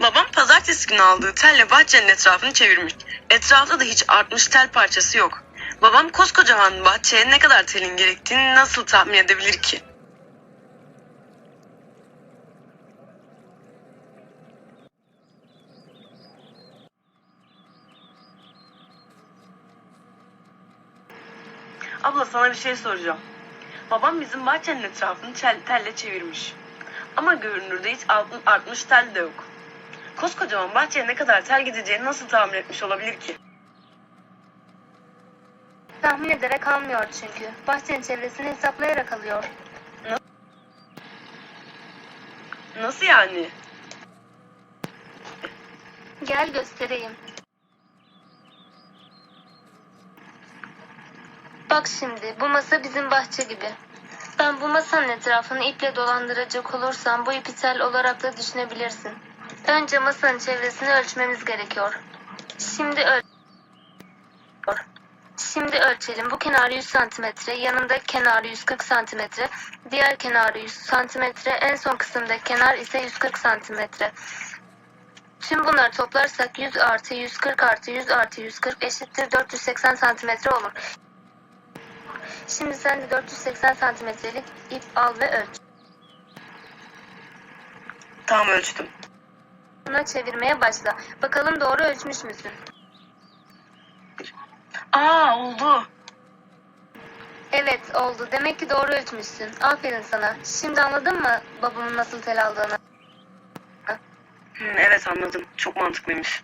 Babam pazartesi günü aldığı telle bahçenin etrafını çevirmiş. Etrafta da hiç artmış tel parçası yok. Babam koskocaman bahçeye ne kadar telin gerektiğini nasıl tahmin edebilir ki? Abla sana bir şey soracağım. Babam bizim bahçenin etrafını tel, telle çevirmiş. Ama görünürde hiç alt- artmış tel de yok. Koskocaman bahçeye ne kadar tel gideceğini nasıl tahmin etmiş olabilir ki? Tahmin ederek almıyor çünkü. Bahçenin çevresini hesaplayarak alıyor. Nasıl yani? Gel göstereyim. Bak şimdi bu masa bizim bahçe gibi. Ben bu masanın etrafını iple dolandıracak olursam bu ipi tel olarak da düşünebilirsin. Önce masanın çevresini ölçmemiz gerekiyor. Şimdi öl Şimdi ölçelim. Bu kenarı 100 santimetre, yanındaki kenarı 140 santimetre, diğer kenarı 100 santimetre, en son kısımdaki kenar ise 140 santimetre. Tüm bunları toplarsak 100 artı 140 artı 100 artı 140 eşittir 480 santimetre olur. Şimdi sen de 480 santimetrelik ip al ve ölç. Tamam ölçtüm. Buna çevirmeye başla. Bakalım doğru ölçmüş müsün? Aa oldu. Evet oldu. Demek ki doğru ölçmüşsün. Aferin sana. Şimdi anladın mı babamın nasıl tel aldığını? Hı, evet anladım. Çok mantıklıymış.